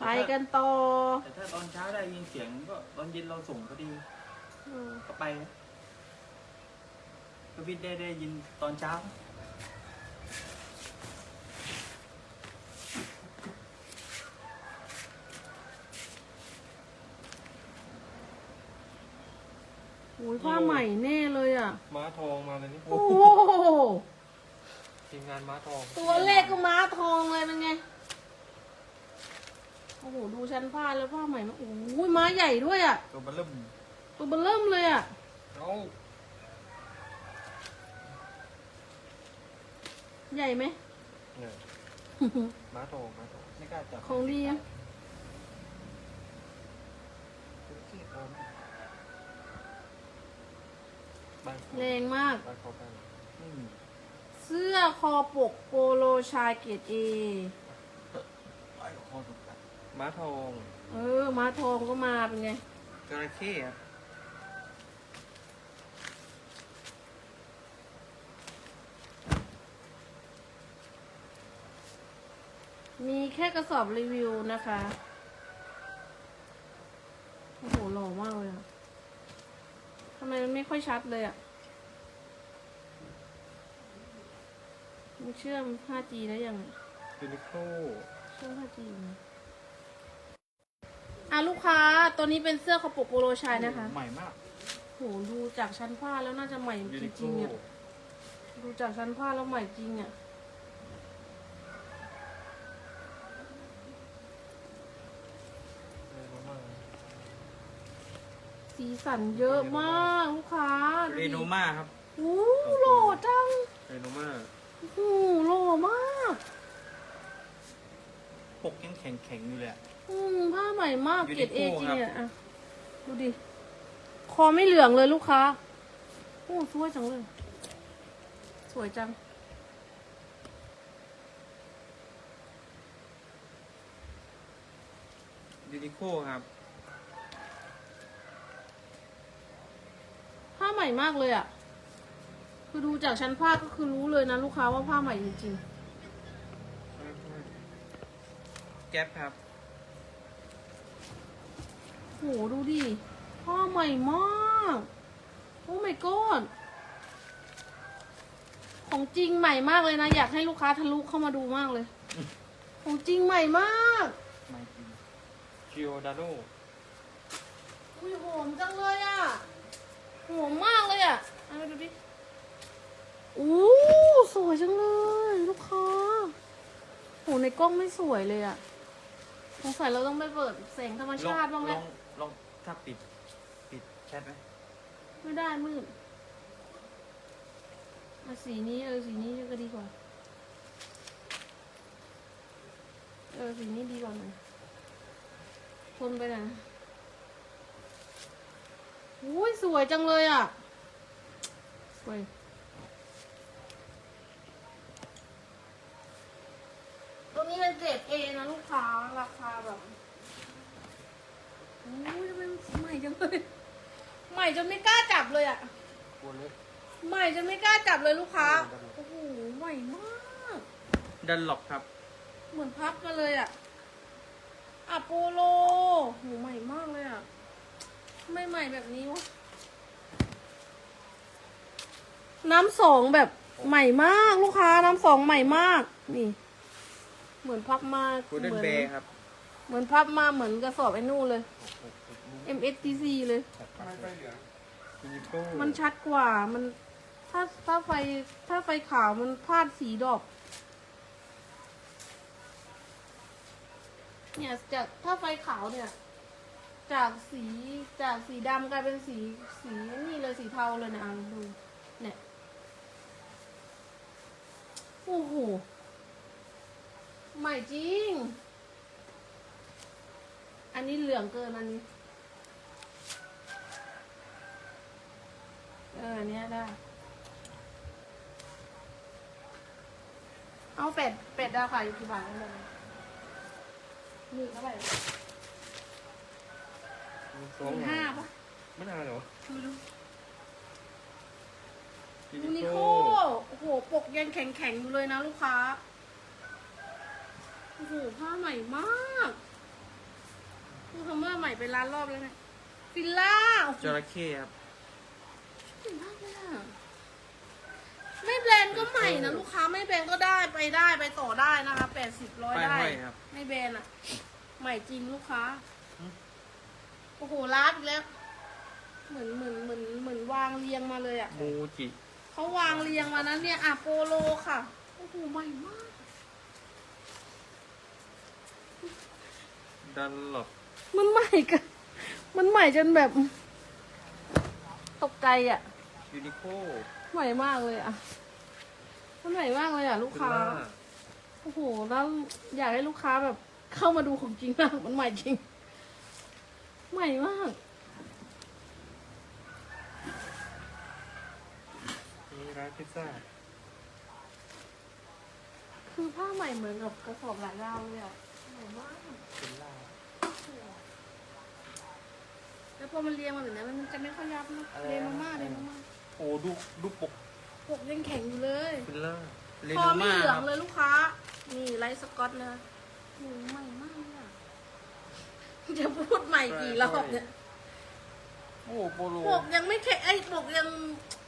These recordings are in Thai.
ไปกันต่อแต่ถ้าตอนเช้าได้ยินเสียงก็ตอนเย็นเราส่งพอดีเออก็ไปนะก็พี่ได้ได้ยินตอนเช้า โอ้ยผ้าใหม่แน่เลยอะ ม้าทองมาเลยนี่โอ้โหทีมงานม้าทองตัวเลขก็ม้าทองเลยเป็นไง โอ้โหดูชั้นผ้าแล้วผ้าใหม่มาโอ้โหม้าใหญ่ด้วยอะ ตัวมันเริ่มตัวเบลเริ่มเลยอะ เอาใหญ่ไหม เนี่ยม้าทองม้าทองไม่กล้าจับของดีอะที่พร้อมบ้านแรงมาก บ้านเขาบ้านไม่มีเสื้อคอปกโปโลชายเกรดเอ ไอ้คอถูกตัด ม้าทองเออม้าทองก็มาเป็นไงจระเข้ครับมีแค่กระสอบรีวิวนะคะ โอ้โหหล่อมากเลยอะทำไมมันไม่ค่อยชัดเลยอะมันเชื่อม 5G แล้วยังอะยูนิโคลเชื่อม 5G อยู่นะ อะลูกค้าตัวนี้เป็นเสื้อคอปกโปโลชายนะคะ ใหม่มากโหดูจากชั้นผ้าแล้วน่าจะใหม่ยูจนิโคริงๆลอะดูจากชั้นผ้าแล้วใหม่จริงอะสีสันเยอะมากลูกค้าเรโนมาครับโอ้โหหล่อจังเรโนมาโอ้โหหล่อมาก ปกยังแข็งแข็งๆอยู่เลย อะอืมผ้าใหม่มากยูนิเกรดเอโคจริงครับอะอะ ดูดิ คอไม่เหลืองเลยลูกค้า โอ้สวยจังเลย สวยจัง ยูนิโคครับ ผ้าใหม่มากเลยอะ คือดูจากชั้นผ้าก็คือรู้เลยนะลูกค้าว่าผ้าใหม่จริงแก๊ปครับๆ โหดูดิผ้าใหม่มากโอ้ my god ของจริงใหม่มากเลยนะ อยากให้ลูกค้าทะลุเข้ามาดูมากเลย ของจริงใหม่มากใหม่จริงคิโอดาโนอุ้ยหอมจังเลยอะหอมมากเลยอะเอาไปดูดิอู้สวยจังเลย ลูกค้าโหในกล้องไม่สวยเลยอะสงสัยเราต้องไปเปิดแสงธรรมลองชาติบ้างลแหละองลอง ถ้าปิดปิดแชทไหมไม่ได้มืดเอาสีนี้เออสีนี้ก็ดีกว่า เออสีนี้ดีกว่าหน่อยทนไปหน่อยนะอุ้ยสวยจังเลยอะ สวย ตัวนี้เป็นเกรดเอนะลูกค้า ราคาแบบอุ้ยทำไมมันใหม่จังเลย ให ม่จนไม่กล้าจับเลยอะตัวเล็กใหม่จนไม่กล้าจับเลยลูกค้า โอ้โหใหม่มาก ดันหลอกครับ เหมือนพับมาเลยอะอะโปโลโหใหม่มากเลยอะทำไม่ใหม่แบบนี้วะ น้ำสองแบบใหม่มากลูกค้า น้ำสองใหม่มาก นี่ เหมือนพับมากูเดนเหมือนเบย์ครับ เหมือนพับมาเหมือนกระสอบไอ้นู่นเลย MSTC เลย ไม่ใช่เหลืองยูนิโคลมันชัดกว่า มัน ถ้าถ้าไฟถ้าไฟขาวมันพลาดสีดอก เนี่ยจากถ้าไฟขาวเนี่ย จากสีจากสีดำกลายเป็นสีสีนี่เลยสีเทาเลยเนะอะดู เนี่ย โอ้โห ใหม่จริง อันนี้เหลืองเกินอันนี้ เอออันเนี้ยได้ เอาเป็ด เป็ดดาวขายอยู่กี่บาทนั่นเลยหมื่นเท่าไหร่สองหมื่นห้าปะไม่นานเหรอไม่รู้ยูยูนินิโคโคโอ้โห ปกยังแข็งๆอยู่เลยนะลูกค้า โอ้โห ผ้าใหม่มากคือคำว่าใหม่ไปร้านรอบแล้วเนี่ยฟิลล่าโอ้โหจระเข้ครับ เก่งมากเลยอะไม่แบรนด์ก็ใหม่นะลูกค้าไม่แบรนด์ก็ได้ไปได้ไปต่อได้นะคะแปดสิบร้อยป้ายได้ห้อยครับ ไม่แบรนด์อะใหม่จริงลูกค้าอืมโอ้โหร้านอีกแล้ว เหมือนเหมือนเหมือนเหมือนวางเรียงมาเลยอะ มูจิ เขาวางเรียงมานั้นเนี่ยอะโปโลค่ะ โอ้โห ใหม่มาก ดันหลบมันใหม่กัน มันใหม่จนแบบ ตกใจอะ ยูนิโคใหม่มากเลยอะมันใหม่มากเลยอะลูกฟิลค้าล่าโอ้โห แล้วอยากให้ลูกค้าแบบ เข้ามาดูของจริงมากมันใหม่จริง ใหม่มากนี่ร้านพิซซ่า คือผ้าใหม่เหมือนกับกระสอบหลายดาวเลยอะใหม่มากเป็นล่าแล้วพอมันเรียงมาแบบนี้มันจะไม่ค่อยยับนะเรียงมามากเรียงมามาก โอ้ดูดูปกปกยังแข็งอยู่เลยฟิลล่าเรคอโนไม่มาเหลืคอรังบเลยลูกค้า นี่ไลท์สกอตนะโอ้โหใหม่มากเลยอะจะพูดใหม่กี่รอบเนี่ยโอ้โปโลปกยังไม่แข็งไอ้ยปกยัง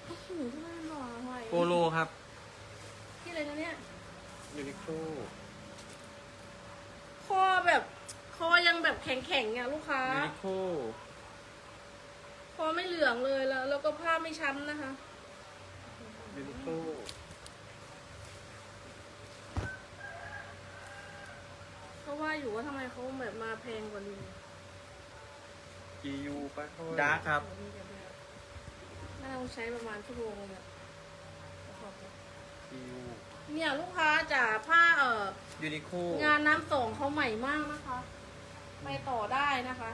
โอ้โหที่น่าหน่อใหม่โปโลครับที่อะไรนะเนี่ย ยูนิโคคอแบบคอยังแบบแข็งๆอะลูกค้า ยูนิโค คอไม่เหลืองเลยแล้ว แล้วก็ผ้าไม่ช้ำนะคะยูนิโคเพราะว่าอยู่ว่าทำไมเขาแบบมาแพงกว่านี้จียูป้ายห้อยดาร์คครับ น่าต้องใช้ประมาณชั่วโมงนึงอะจียูเนี่ยลูกค้าจ๋าผ้าเอ่อยูนิโคงานน้ำสองเขาใหม่มากนะคะ ไปต่อได้นะคะ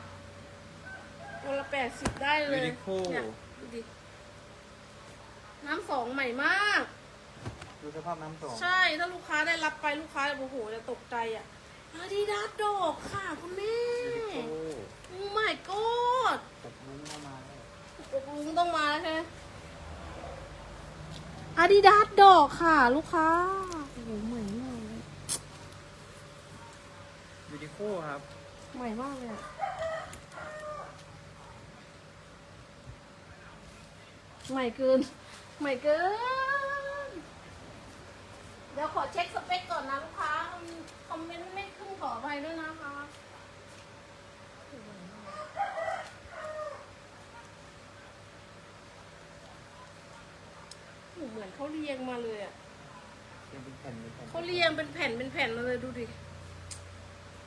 ตัวละแปดสิบได้เลยยูนิโคเนี่ยดูดิ น้ำสองใหม่มาก ดูสภาพน้ำสองใช่ ถ้าลูกค้าได้รับไปลูกค้าโอ้โหจะตกใจอะอาดิดาสดอกค่ะคุณแม่ยูนิโคโอ้ my god ตกมุ้งเข้ามาแล้วตกลุงต้องมาแล้วใช่ไหมอาดิดาสดอกค่ะ ลูกค้า โอ้โหใหม่มากเลยยูนิโคครับ ใหม่มากเลยอะ ใหม่เกินใหม่เกิน เดี๋ยวขอเช็คสเปคก่อนนะลูกค้า คอมเมนต์ไม่ขึ้นขออภัยด้วยนะคะโอ้โหเหมือนเขาเรียงมาเลยอะยังเป็นแผ่นเป็นแผ่นเขาเรียงเป็นแผ่นเป็นแผ่นมาเลยดูดิ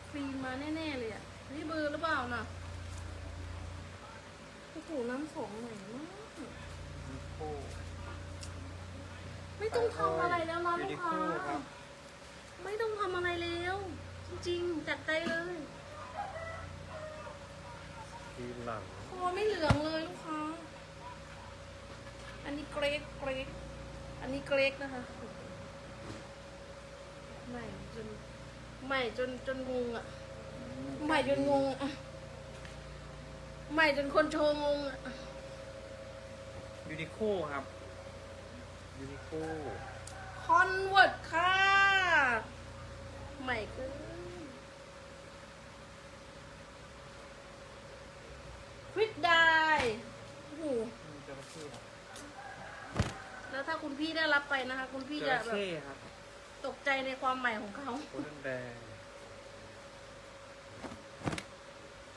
ฟรีมาแน่ๆเลยอะนี่เบอร์หรือเปล่าน่ะโอ้โหน้ำสองใหม่มากยูนิโคไม่ต้องทำอะไรแล้วนะยูลูนิกโคค้าครับไม่ต้องทำอะไรแล้ว จริงๆจัดใจเลยทีหลังคอไม่เหลืองเลยลูกค้า อันนี้เกรกเกรกอันนี้เกรกนะคะใหม่จนใหม่จนจนงงอะใหม่จนงงอะใหม่จนคนโชว์งงอะ ยูนิโคครับยูนิโคคอนเวิร์ตค่ะใหม่เกินควิกได้โอ้โหนี่จระเข้ครับแล้วถ้าคุณพี่ได้รับไปนะคะ คุณพี่จจะระแบบเข้ครับตกใจในความใหม่ของเขา โคดันแดง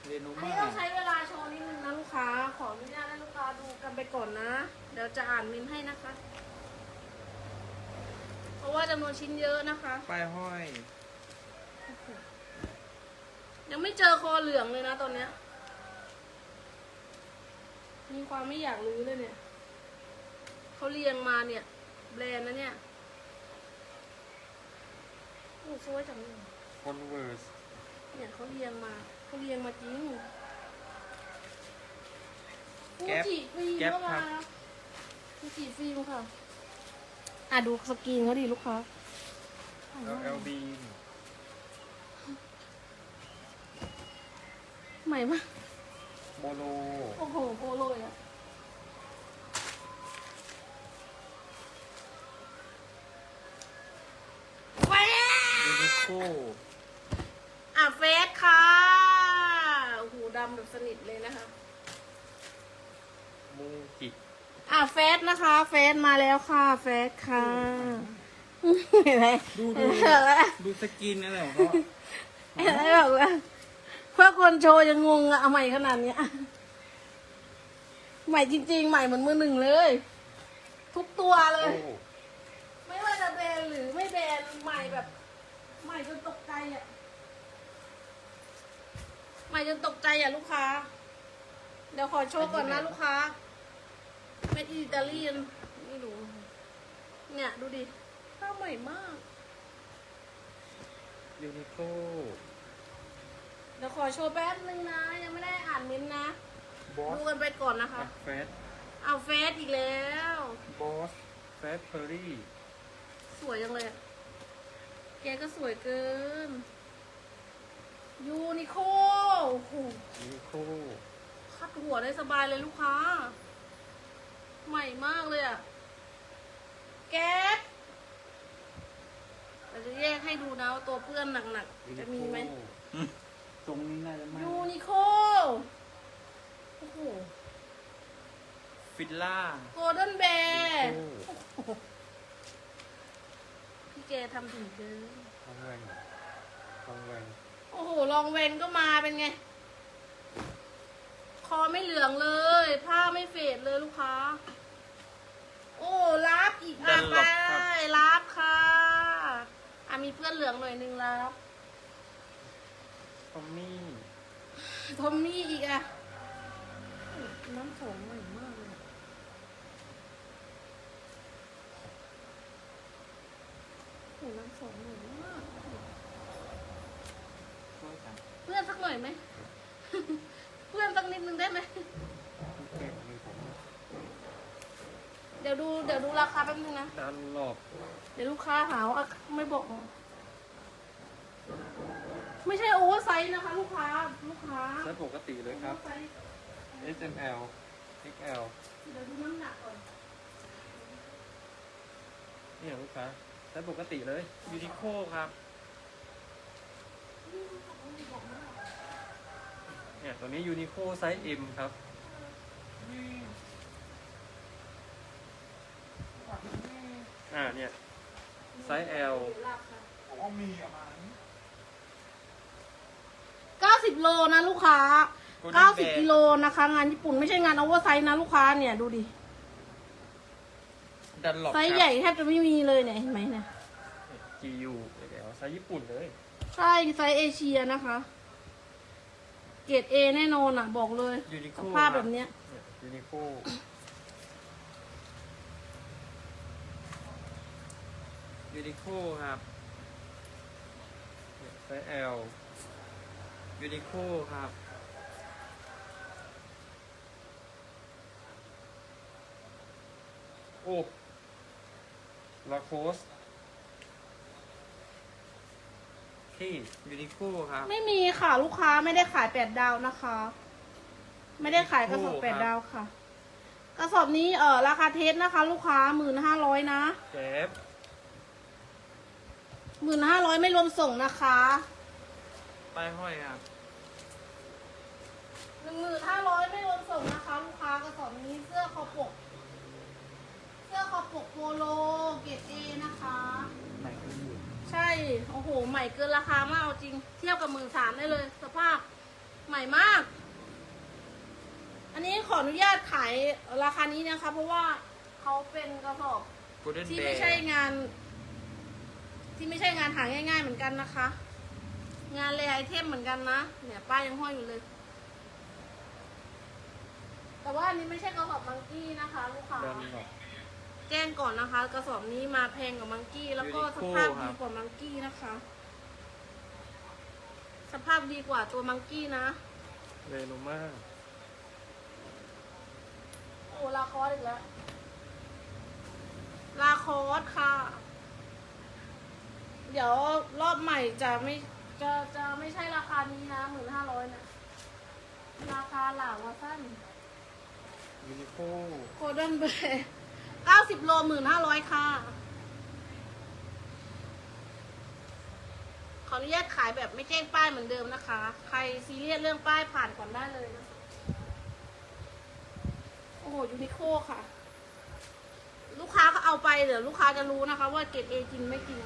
เรโนอันมานี้ต้องใช้เวลาโชว์นิดนึงนะลูก ค้าขออนุญาตให้ลูกค้าดูกันไปก่อนนะ เดี๋ยวจะอ่านเมินให้นะคะ เพราะว่าจำนวนชิ้นเยอะนะคะป้ายห้อย ยังไม่เจอคอเหลืองเลยนะตอนเนี้ย มีความไม่อยากรู้เลยเนี่ย เขาเรียงมาเนี่ย แบรนด์นะเนี่ยโอ้สวยจังเลยคอนเวิร์สเนี่ยเขาเรียงมาเขาเรียงมาจริง แก๊ปฟูจิฟิล์มแก๊ปก็ครัมาบ ฟูจิฟิล์มค่ะ อะดูสกรีนเขาดีลูกค้าเอลเอลบีใหม่มากโมโลโอ้โหโปโลยอะแหวยูนิโคอะเฟสค่ะโอ้ำแบบสนิทเลยนะคะ มูกิอะเฟสนะคะ เฟสมาแล้วค่ะ เฟสค่ะเห็นไหมดูเห็ดูนไหมดูสกินอะไรของเขาอะเห็นไหมบอกว่าเพื่อคนโชว์ยังงงอะเอาใหม่ขนาดเนี้ยใหม่จริง ๆ ใหม่เหมือนมือหนึ่งเลย ทุกตัวเลโอ้ยไม่ว่าจะแบนหรือไม่แบนใหม่แบบ ใหม่จนตกใจอะใหม่จนตกใจอะลูกค้า เดี๋ยวขอโชว์ก่อนนะลูกค้าเม็ด อิตาลีนไม่รู้ เนี่ยดูดิผ้าใหม่มาก ยูนิโคเดี๋ยวขอโชว์แป๊บนึงนะ ยังไม่ได้อ่านเม้นต์นะ บอสดูกันไปก่อนนะคะ เฟสเอาเฟสอีกแล้ว บอสเฟสเพอรี่สวยจังเลยอะแกก็สวยเกิน ยูนิโคโอ้โหยูนิโคคัดหัวได้สบายเลยลูกค้า ใหม่มากเลยอะแก๊สเราจะแยกให้ดูนะว่าตัวเพื่อนหนักยูๆนิจะโคมีไหมตรงนี้น่าจะไม่ยูนิโคโอ้โหฟิลล่าโกลเด้นแบยูร์นิโคพี่เจทำถึงเกิน ทองแวงทองแวงโอ้โห ลองเวนก็มาเป็นไงค อไม่เหลืองเลย ผ้าไม่เฟดเลยลูกค้า โอ้รับอีกอะไปรับค่ะอะมีเพื่อนเหลืองหน่อยนึงรับทอมมี่ทอมมี่อีกอะ น้ำสองใหม่มากเลยโอ้น้ำสองใหม่มากช่วยกันเพื่อนสักหน่อยไหม เพื่อนสักนิดนึงได้ไหมทุกเก่งมือผมเดี๋ยวดูเดี๋ยวดูราคาแป๊บนึงนะดันหลบเดี๋ยวลูกค้าหาว่าไม่บอก ไม่ใช่โอเวอร์ไซส์นะคะ ลูกค้า ลูกค้าใช้ปกติเลยครับโอวอไซส์ S M L X L เดี๋ยวดูน้ำหนักก่อนนี่ลูกค้าใช้ปกติเลยยูนิโคครับ เนี่ยตัวนี้ยูนิโคไซส์ M ครับอ่าเนี่ยไซส์ L เก้าสิบโลนะลูกค้า Golden เก้าสิบ Bear กิโลนะคะ งานญี่ปุ่นไม่ใช่งานโอเวอร์ไซส์นะลูกค้าเนี่ยดูดิดันหลบไซส์ใหญ่แทบจะไม่มีเลยเนี่ยเห็นไหมเนี่ย G U เดี๋ยวไซส์ญี่ปุ่นเลย ใช่ไซส์เอเชียนะคะ เกรดเอแน่นอนอะ บอกเลยยูนิโคสภาพแบบเนี้ยยูนิโคยูนิโคครับเนี่ยไซส์ L ยูนิโคครับ โอ้ลาโคส ที่ยูนิโคครับ ไม่มีค่ะลูกค้าไม่ได้ขายแปดดาวนะคะ ไม่ได้ขายกระสอบโอ้แปดครับดาวค่ะ กระสอบนี้เออราคาเทสนะคะ ลูกค้าหมื่นห้าร้อยนะแก๊บหมื่นห้าร้อยไม่รวมส่งนะคะป้ายห้อยครับหนึ่งหมื่นห้าร้อยไม่รวมส่งนะคะ ลูกค้ากระสอบนี้เสื้อคอปก เสื้อคอปกโปโลเกรดเอนะคะไหนก็อยู่ ใช่ โอ้โห ใหม่เกินราคามากเอาจริง เทียบกับหมื่นสามได้เลย สภาพใหม่มาก อันนี้ขออนุญาตขายราคานี้นะคะ เพราะว่าเขาเป็นกระสอบโกลเด้นที่แบไม่ร์ใช่งาน ที่ไม่ใช่งานหาง่ายๆเหมือนกันนะคะ งานเลไอเทมเหมือนกันนะ เนี่ยป้ายยังห้อยอยู่เลย แต่ว่าอันนี้ไม่ใช่กระสอบมังกี้นะคะ ลูกค้า ดันหลบ แจ้งก่อนนะคะ กระสอบนี้มาแพงกว่ามังกี้ แล้วก็สภาพดีกว่ามังกี้นะคะ สภาพดีกว่าตัวมังกี้นะเรโนมาโอ้ลาคอสอีกแล้ว ลาคอสค่ะ เดี๋ยวรอบใหม่จะไม่จะจะไม่ใช่ราคานี้นะหมื่นห้าร้อยนะราคาหลาวาสั้นมินิโคโคเดนเบร 90 โล 1,500 ค่ะ ขออนุญาตขายแบบไม่แจ้งป้ายเหมือนเดิมนะคะ ใครซีเรียสเรื่องป้ายผ่านก่อนได้เลยโอ้โหยูนิโคค่ะ ลูกค้าก็เอาไปเดี๋ยวลูกค้าจะรู้นะคะ ว่าเกรดเอจริงไม่จริง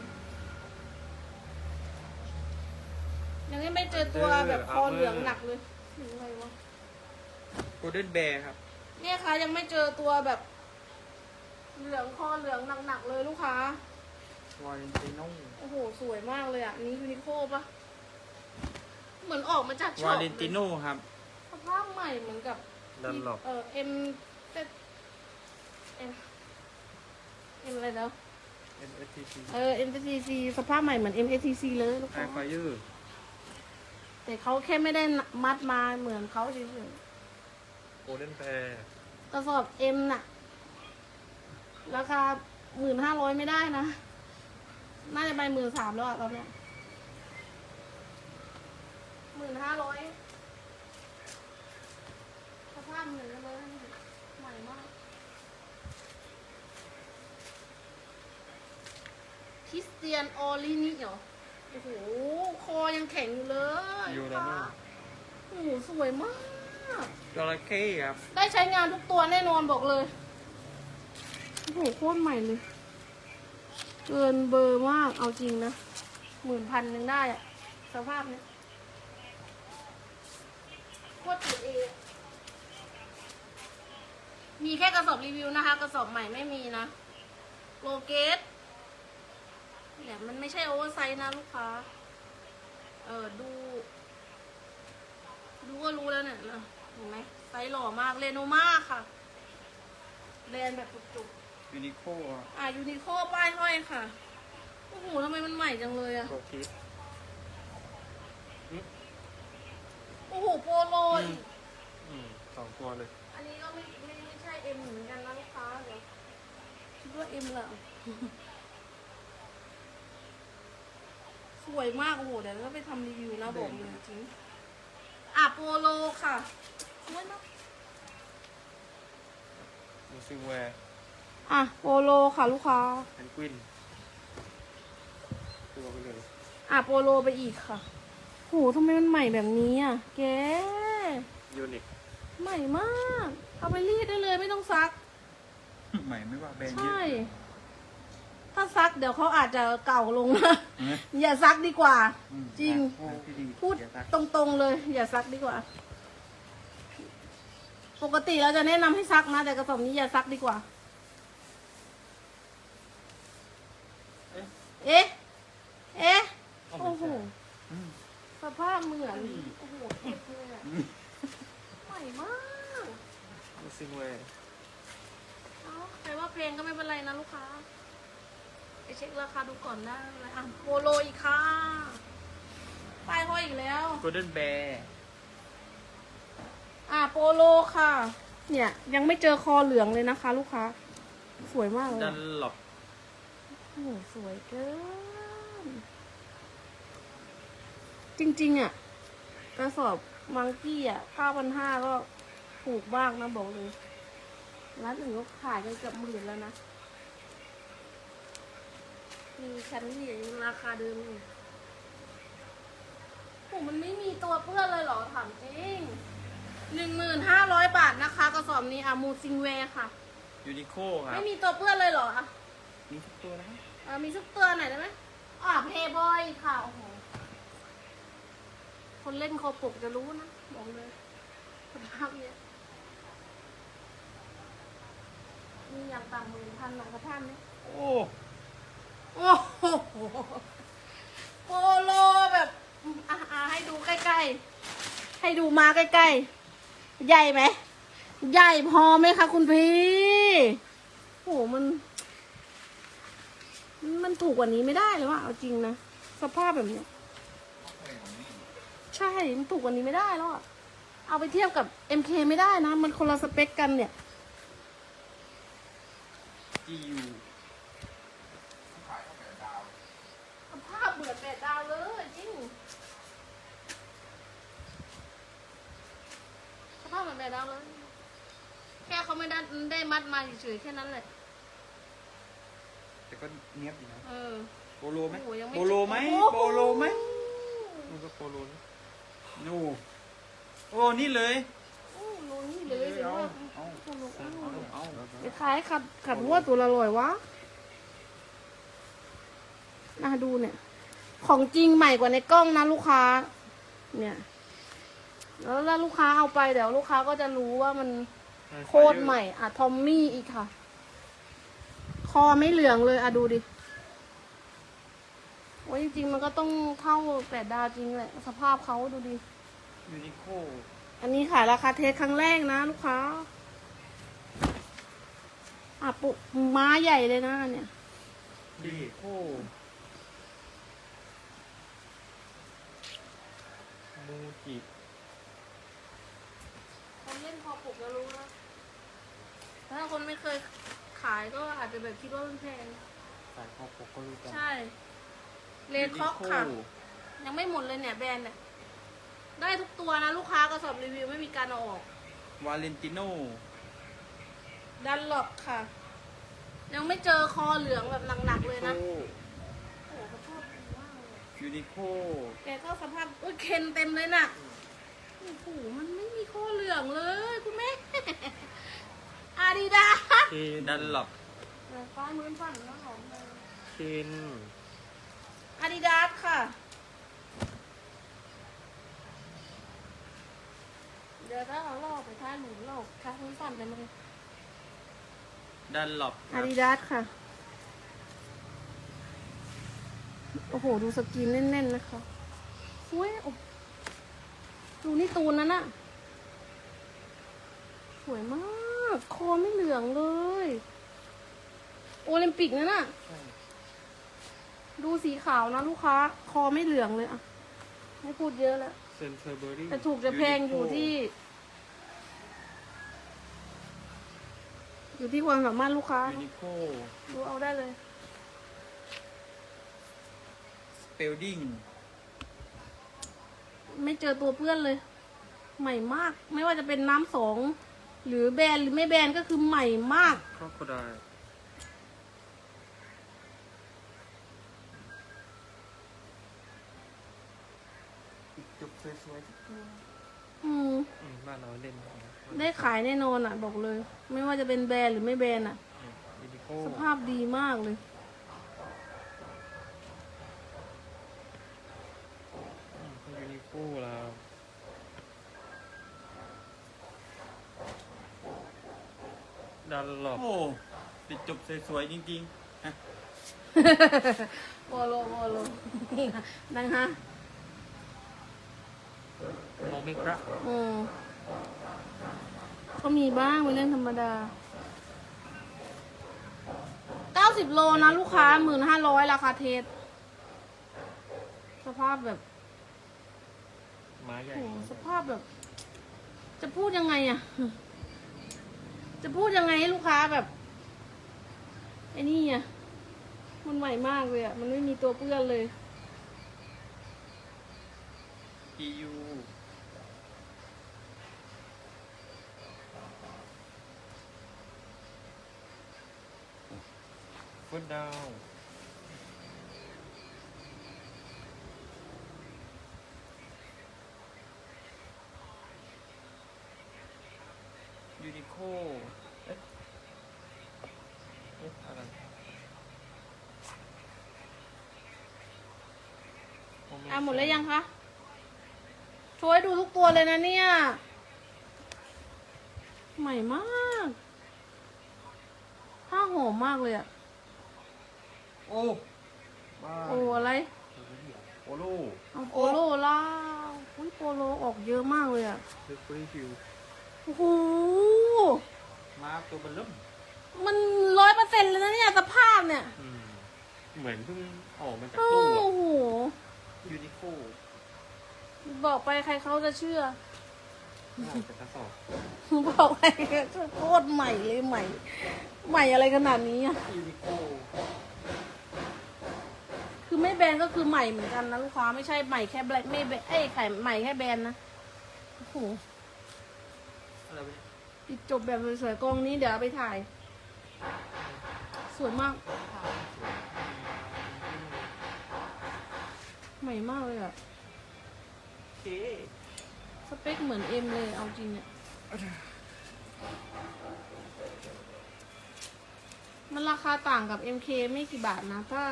ยังไม่เจอตัวแบบคอเหลืองหนักเลยอะไรวะ โกลเด้นแบร์ครับ เนี่ยค่ะยังไม่เจอตัวแบบ เหลืองคอเหลืองหนักๆเลยลูกค้าวาเลนติโน่โอ้โหสวยมากเลยอะอันนี้ยูนิโคปะเหมือนออกมาจากช็อวาปเลนติโน่ครับ สภาพใหม่เหมือนกับดันหลบเออเอ็มเอ็มเอ็มอะไรแล้ว MSTC เออ MTC สภาพใหม่เหมือน MTC เลยลูกไฮค้าไฟเออร์แต่เขาแค่ไม่ได้มัดมาเหมือนเขาเฉยโกลเด้นแบร์ๆกระสอบ M น่ะ ราคาหมื่นห้าร้อยไม่ได้นะ น่าจะไปหมื่นสามแล้วอะตอนเนี้ยหมื่นห้าร้อยสภาพเหมือนกันเลยใหม่มาก คริสเตียนออลินี่เหรอ โอ้โห คอยังแข็งอยู่เลยยูราโน่โอ้โห สวยมาก จระเข้ครับ ได้ใช้งานทุกตัวแน่นอนบอกเลย โอ้โหโคตรใหม่เลย เกินเบอร์มาก เอาจริงนะหมื่นพันหนึ่งได้อะสภาพเนี้ยโคตรติดเออมีแค่กระสอบรีวิวนะคะ กระสอบใหม่ไม่มีนะโลเกตเนี่ยมันไม่ใช่โอเวอร์ไซส์นะลูกค้า เออดู ดูก็รู้แล้วเนี่ยนะเห็นไหมไซส์หล่อมากเรโนมาค่ะแบรนแบบจุก ยูนิโคครับๆอะยูนิโคป้ายห้อยค่ะ โอ้โหทำไมมันใหม่จังเลยอะโกคิดโอ้โหโปโลอีกอืมสองตัวเลย อันนี้ก็ไม่ไม่ไม่ใช่เอ็มเหมือนกันนะลูกค้าเดี๋ยวคิดว่าเอ็มเหรอสวยมากโอ้โหเดี๋ยวเราไปทำรีวิวนะบอกเลยจริงอะโปโลค่ะสวยมากมูซิแวร์ อะโปโลค่ะลูกค้าแพนกวินตัวไปเลยอะโปโลไปอีกค่ะโหทำไมมันใหม่แบบนี้อะแกยูนิคใหม่มาก เอาไปรีดได้เลยไม่ต้องซัก ใหม่ไม่ว่าแบรนด์เยใช่อะถ้าซักเดี๋ยวเขาอาจจะเก่าลงนะเห็นไหมอย่าซักดีกว่า อืมจริง อะที่ดีพูดอย่าซักตรงๆเลย อย่าซักดีกว่า ปกติเราจะแนะนำให้ซักนะ แต่กระสอบนี้อย่าซักดีกว่า เอ๊ะ เอ๊ะ โอ้โหอืมสภาพเหมือน โอ้โหเจ็บเลยอะใหม่มากมูซิแวร์เอ้าใครว่าเพลงก็ไม่เป็นไรนะลูกค้า ไปเช็คราคาดูก่อนได้เลยอะโปโลอีกค่ะป้ายห้อยอีกแล้ว โกลเด้นแบร์อะโปโลค่ะ เนี่ย ยังไม่เจอคอเหลืองเลยนะคะ ลูกค้า สวยมากเลยดัอะนหลบ โอ้โหสวยเกิน จริงๆอะกระสอบมังกี้อะเก้าพันห้าก็ถูกมากนะบอกเลยร้านอื่นก็ขายกันเกือบหมื่นแล้วนะ มีชั้นเหรียญยังราคาเดิมอยู่โอ้มันไม่มีตัวเปื้อนเลยเหรอถามจริงหนึ่งหมื่นห้าร้อยบาทนะคะ กระสอบนี้อะมูซิงเวย์ค่ะ ยูนิโคครับ ไม่มีตัวเปื้อนเลยเหรออะ มีทุกตัวนะครับเออมีสักตัวไหนอยได้ไหมอ่าเพย์บอยค่ะ โอ้โห คนเล่นคอปกจะรู้นะบอกเลยสภาพเนี้ยมีอย่างต่ำหมื่นพันหลังสภาพนี้โอ้โอ้โหโปโลแบบอะอะให้ดูใกล้ๆ ให้ดูมาใกล้ๆ ใหญ่ไหม ใหญ่พอไหมคะคุณพี่ โอ้โหมัน มันถูกกว่านี้ไม่ได้เลยว่ะเอาจริงนะสภาพแบบเนี้ยใช่มันถูกกว่านี้ไม่ได้แล้วอะเอาไปเทียบกับ MK ไม่ได้นะ มันคนละสเปคกันเนี่ยจียูสภาพเบื่อแปดดาวเลยจริงสภาพเหมือนแปดดาวเลย แค่เขาไม่ได้ได้มัดมาเฉยๆแค่นั้นแหละ แต่ก็เนี้ยบอยู่นะเออ โปโลไหมโอ้โหยังไม่ โปโลไหมโอ้โหโปโลไหมโโลนโอ้โอ้นี่เลยโอ้โลนี่เลยเดี๋ยวว่าเอาโอ้โลเอาเอาเอาไปขายขัดขัดหัวตัวละร้อยวะน่าดูเนี่ย ของจริงใหม่กว่าในกล้องนะลูกค้า เนี่ย แล้วแล้วลูกค้าเอาไปเดี๋ยวลูกค้าก็จะรู้ว่ามันโคตรใหม่ อะทอมมี่อีกค่ะค อไม่เหลืองเลยอะดูดิ โอ้ยจริงๆมันก็ต้องเท่าแปดดาวจริงแหละ สภาพเขาดูดิ ยูนิโคอันนี้ขายราคาเทสครั้งแรกนะลูกค้า อะปุม้าใหญ่เลยนะเนี่ย ยูนิโคมูจิคนเล่นพอปลุกจะรู้นะ ถ้าคนไม่เคย ขายก็อาจจะแบบคิดว่ามันแพง สายคอปกก็รู้จักใช่ เลนคอกค่ะ ยังไม่หมดเลยเนี่ยแบรนด์เนี่ย ได้ทุกตัวนะ ลูกค้ากระสอบรีวิวไม่มีการเอาออก วาเลนติโนดันหลบค่ะ ยังไม่เจอคอเหลืองแบบหนักๆเลยนะโอ้โอ้โหเขาชอบดีมากเลย ยูนิโคแกก็สภาพอุ้ยเคนเต็มเลยน่ะโอ้โหมันไม่มีข้อเหลืองเลย คุณแม่ อาดิดาเคนดันหลับฟ้ามือนฝันแล้วหอมเลยเคนอาดิดาสค่ะ เดี๋ยวถ้าเอาลอกไปท้ายหมูลอกท้ายมือนฝันกันเลยดันหลับคอารับดิดาสค่ะ โอ้โห ดูสกรีนแน่นๆนะคะสวยโอ้ดูนี่ตูนนั่นน่ะ สวยมาก คอไม่เหลืองเลย โอลิมปิกนั่นน่ะใช่ดูสีขาวนะลูกค้า คอไม่เหลืองเลยอะไม่พูดเยอะแล้ว เซนเทอร์เบอรี่แต่ถูกจะแพงอยู่ที่ อยู่ที่ความสามารถลูกค้า ยูนิโคดูเอาได้เลย สเปลดิ้งไม่เจอตัวเพื่อนเลย ใหม่มาก ไม่ว่าจะเป็นน้ำสอง หรือแบรนด์หรือไม่แบรนด์ก็คือใหม่มาก ครอโคไดจุกสวยอืมอืมบ้านเราเล่นได้ขายแน่นอนอะ บอกเลย ไม่ว่าจะเป็นแบรนด์หรือไม่แบรนด์อะยูนิโคสภาพดีมากเลย ยูนิโคแล้ว ดันหลๆบโอ้ปิดจบสวยๆจริงๆฮะโปโลโปโลนี่ค่ะนังฮะโมเมกระอืมก็มีบ้างเป็นเรื่องธรรมดาเก้าสิบโลนะลูกค้าหมื่นห้าร้อยราคาเทส สภาพแบบไม้ใหญ่โอ้โหสภาพแบบ จะพูดยังไงอะ จะพูดยังไงให้ลูกค้าแบบไอ้นี่อะมันใหม่มากเลยอะ มันไม่มีตัวเปื้อนเลยกียูฟุตดาว ยูนิโคเอ๊ะเอ๊ะอะไร อะหมดแล้วยังคะช่วยดูทุกตัวเลยนะเนี่ย ใหม่มากผ้าหอมมากเลยอะโอ้บ้าโอ้อะไร โอโลเอาโปโลล่าวอุ้ยโปโลออกเยอะมากเลยอะเดอะฟรีฟิวโอ้โหมาตัวเบลเริ่มมันร้อยเปอร์เซ็นต์เลยนะเนี่ยสภาพเนี่ย อืมเหมือนเพิ่งออกมาจากโอ้ตู้อะ โห ยูนิโคบอกไปใครเขาจะเชื่อออกจากกระสอบบอกไปโคตรใหม่เลยใหม่ ใหม่อะไรขนาดนี้อะยูนิโคคือไม่แบรนด์ก็คือใหม่เหมือนกันนะลูกค้าไม่ใช่ใหม่แค่แบรนด์ไม่แบรนด์เอ้ยไข่ใหม่แค่แบรนด์นะโอ้โหอะไรวะเนี่ยปิดจบแบบสวยๆกองนี้เดี๋ยวเอาไปถ่าย สวยมาก ใหม่มากเลยอะสเปคเหมือนเอ็มเลยเอาจริงเนี่ยมันราคาต่างกับ MK ไม่กี่บาทนะ ถ้า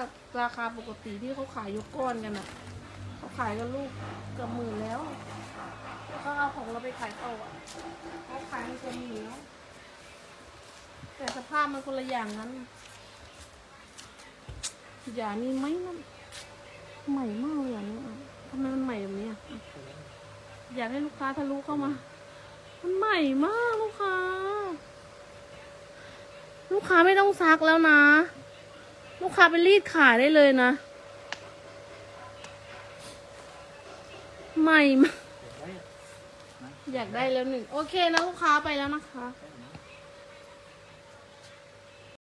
ราคาปกติที่เขาขายยกก้อนกันอะเขาขายกันลูกเกือบหมื่นแล้วก็เอาของเราไปขายต่ออะเขาขายมันเกือบหมื่นแล้วแต่สภาพมันคนละอย่างนั้น อย่านี่ไหมนั่น ใหม่มากเลยอันนี้อะทำไมมันใหม่แบบนี้อะอยากให้ลูกค้าทะลุเข้ามา มันใหม่มากลูกค้า ลูกค้าไม่ต้องซักแล้วนะ ลูกค้าไปรีดขายได้เลยนะ ใหม่มากอยากได้แล้วหนึ่ง โอเคนะลูกค้าไปแล้วนะคะบ๊าย